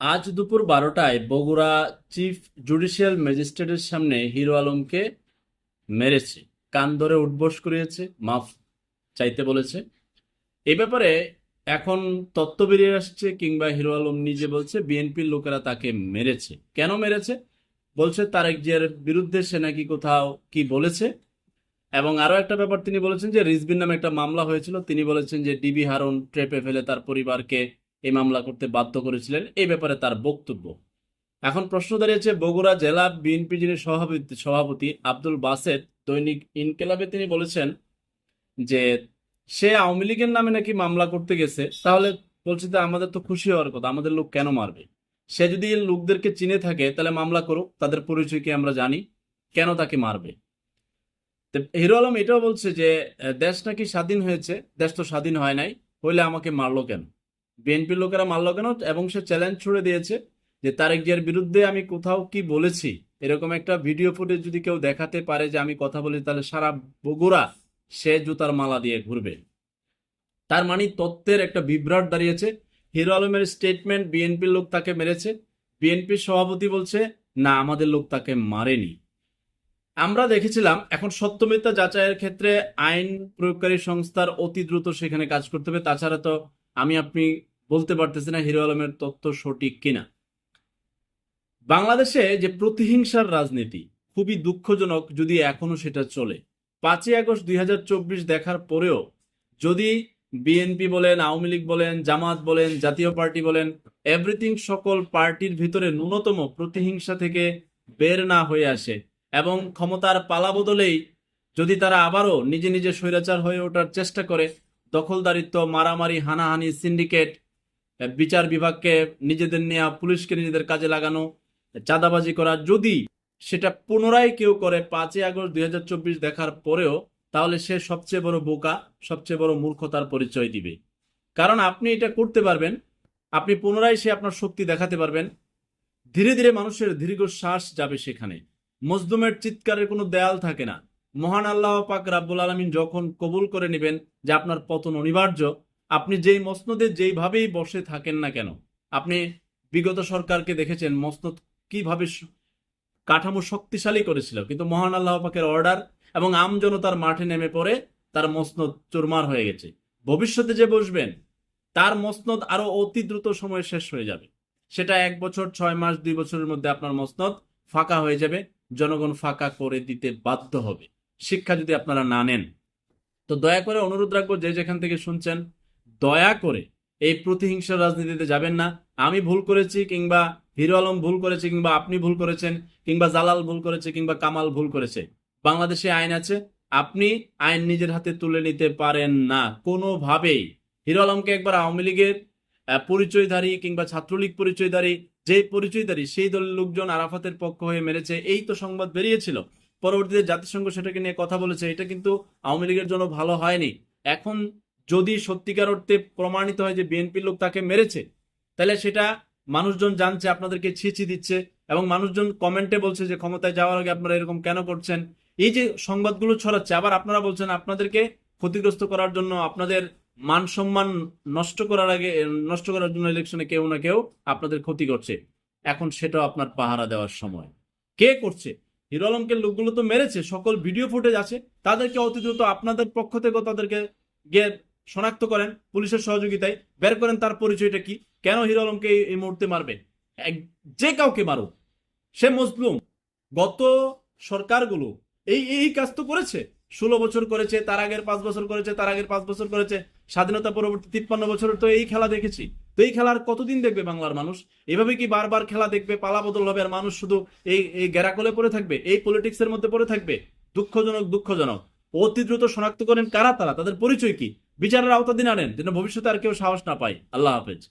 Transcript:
আজ দুপুর বারোটায় বগুড়া চিফ জুডিশিয়াল ম্যাজিস্ট্রেটের সামনে হিরো আলমকে মেরেছে, কান ধরে উঠবোস করিয়েছে, মাফ চাইতে বলেছে। এই ব্যাপারে এখন তত্ত্ব বেরিয়ে আসছে কিংবা হিরো আলম নিজে বলছে, বিএনপির লোকেরা তাকে মেরেছে। কেন মেরেছে? বলছে, তারেক জিয়ার বিরুদ্ধে সে নাকি কোথাও কি বলেছে? এবং আরও একটা ব্যাপার, তিনি বলেছেন যে রিজবির নামে একটা মামলা হয়েছিল। তিনি বলেছেন যে ডিবি হারুন ট্রেপে ফেলে তার পরিবারকে এই মামলা করতে বাধ্য করেছিলেন। এই ব্যাপারে তার বক্তব্য। এখন প্রশ্ন দাঁড়িয়েছে, বগুড়া জেলা বিএনপি সভাপতি সভাপতি আব্দুল বাসেদ, দৈনিক ইনকেলাবে তিনি বলেছেন যে, সে আওয়ামী লীগের নামে নাকি মামলা করতে গেছে। তাহলে বলছে যে, আমাদের তো খুশি হওয়ার কথা, আমাদের লোক কেন মারবে? সে যদি লোকদেরকে চিনে থাকে, তাহলে মামলা করুক, তাদের পরিচয় কি আমরা জানি? কেন তাকে মারবে? তো হিরো আলম এটাও বলছে যে, দেশ নাকি স্বাধীন হয়েছে, দেশ তো স্বাধীন হয় নাই, হইলে আমাকে মারলো কেন? বিএনপির লোকেরা মারলো কেন? এবং সে চ্যালেঞ্জ ছুড়ে দিয়েছে যে তারেক জিয়ার বিরুদ্ধে আমি কোথাও কি বলেছি? এরকম একটা ভিডিও ফুটেজ যদি কেউ দেখাতে পারে যে আমি কথা বলি, তাহলে সারা বগুড়া সে জুতার মালা দিয়ে ঘুরবে। তার মানে তত্ত্বের একটা বিভ্রাট দাঁড়িয়েছে। হিরো আলমের স্টেটমেন্ট বিএনপির লোক তাকে মেরেছে। বিএনপির সভাপতি বলছে, না, আমাদের লোক তাকে মারেনি। আমরা দেখেছিলাম, এখন সত্যমিথ্যা যাচাইয়ের ক্ষেত্রে আইন প্রয়োগকারী সংস্থার অতি দ্রুত সেখানে কাজ করতে হবে। তাছাড়া তো আমি আপনি বলতে পারতেছি না হিরো আলমের তথ্য সঠিক কিনা। বাংলাদেশে যে প্রতিহিংসার রাজনীতি খুবই দুঃখজনক যদি এখনও সেটা চলে। পাঁচই আগস্ট দুই হাজার চব্বিশ দেখার পরেও যদি বিএনপি বলেন, আওয়ামী লীগ বলেন, জামাত বলেন, জাতীয় পার্টি বলেন এভরিথিং সকল পার্টির ভিতরে ন্যূনতম প্রতিহিংসা থেকে বের না হয়ে আসে এবং ক্ষমতার পালা বদলেই যদি তারা আবারও নিজে নিজে স্বৈরাচার হয়ে ওঠার চেষ্টা করে দখলদারিত্ব, মারামারি, হানাহানি, সিন্ডিকেট বিচার বিভাগকে নিজেদের নেওয়া পুলিশকে নিজেদের কাজে লাগানো, চাঁদাবাজি করা। যদি সেটা পুনরায় কেউ করে পাঁচই আগস্ট দুই হাজার চব্বিশ দেখার পরেও, তাহলে সে সবচেয়ে বড় বোকা, সবচেয়ে বড় মূর্খতার পরিচয় দিবে। কারণ আপনি এটা করতে পারবেন, আপনি পুনরায় সে আপনার শক্তি দেখাতে পারবেন। ধীরে ধীরে মানুষের দীর্ঘ শ্বাস যাবে সেখানে। মজদুমের চিৎকারের কোনো দেয়াল থাকে না। মহান আল্লাহ পাক রাব্বুল আলমিন যখন কবুল করে নেবেন যে আপনার পতন অনিবার্য, আপনি যেই মসনদে যেইভাবেই বসে থাকেন না কেন, আপনি বিগত সরকারকে দেখেছেন মসনদ কীভাবে কাঠামো শক্তিশালী করেছিল। কিন্তু মহান আল্লাহ পাকের অর্ডার এবং আম জনতার মাঠে নেমে পড়ে তার মসনদ চুরমার হয়ে গেছে। ভবিষ্যতে যে বসবেন, তার মসনদ আরও অতি দ্রুত সময়ে শেষ হয়ে যাবে। সেটা এক বছর, ছয় মাস, দুই বছরের মধ্যে আপনার মসনদ ফাঁকা হয়ে যাবে। জনগণ ফাঁকা করে দিতে বাধ্য হবে। শিক্ষা যদি আপনারা না নেন, তো দয়া করে অনুরোধ রাখব যে যেখান থেকে শুনছেন, দয়া করে এই প্রতিহিংসার রাজনীতিতে যাবেন না। আমি ভুল করেছি কিংবা হিরো আলম ভুল করেছে কিংবা আপনি ভুল করেছেন, কিংবা জালাল ভুল করেছে কিংবা কামাল ভুল করেছে। বাংলাদেশে আইন আছে, আপনি আইন নিজের হাতে তুলে নিতে পারেন না। কোনোভাবেই। হিরো আলমকে একবার আওয়ামী লীগের পরিচয়ধারী কিংবা ছাত্রলীগ পরিচয়ধারী যে পরিচয়ধারী, সেই দলের লোকজন আরাফাতের পক্ষ হয়ে মেরেছে, এই তো সংবাদ বেরিয়েছিল। পরবর্তীতে জাতিসংঘ সেটাকে নিয়ে কথা বলেছে, এটা কিন্তু আওয়ামী লীগের জন্য ভালো হয়নি। এখন যদি সত্যিকার অর্থে প্রমাণিত হয় যে বিএনপির লোক তাকে মেরেছে, তাহলে সেটা মানুষজন জানছে, আপনাদেরকে ছিছি দিচ্ছে এবং মানুষজন কমেন্টে বলছে যে ক্ষমতায় যাওয়ার আগে আপনারা এরকম কেন করছেন। এই যে সংবাদগুলো ছড়াচ্ছে, আবার আপনারা বলছেন আপনাদেরকে ক্ষতিগ্রস্ত করার জন্য আপনাদের মান সম্মান নষ্ট করার আগে, নষ্ট করার জন্য ইলেকশনে কেউ না কেউ আপনাদের ক্ষতি করছে। এখন সেটাও আপনার পাহারা দেওয়ার সময়। কে করছে? হিরো আলমকে লোকগুলো তো মেরেছে, সকল ভিডিও ফুটেজ আছে। তাদেরকে অতি দ্রুত আপনাদের পক্ষ থেকেও তাদেরকে গিয়ে শনাক্ত করেন পুলিশের সহযোগিতায়। বের করেন তার পরিচয়টা কি? কেন হিরো আলমকে এই- মুহূর্তে মারবে? যে কাউকে মারো সে মজলুম। গত সরকারগুলো এই এই কাজ তো করেছে। ষোলো বছর করেছে, তার আগের পাঁচ বছর করেছে, তার আগের পাঁচ বছর করেছে। স্বাধীনতা পরবর্তী তিপ্পান্ন বছর তো এই খেলা দেখেছি। তো এই খেলার কতদিন দেখবে বাংলার মানুষ? এভাবে কি বারবার খেলা দেখবে? পালা বদল হবে আর মানুষ শুধু এই এই গ্যারাকলে পড়ে থাকবে? এই পলিটিক্স এর মধ্যে পড়ে থাকবে? দুঃখজনক দুঃখজনক। অতি দ্রুত শনাক্ত করেন কারা তারা? তাদের পরিচয় কি? বিচারের আওতাধীন আনেন, যেন ভবিষ্যতে আর কেউ সাহস না পায়। আল্লাহ হাফেজ।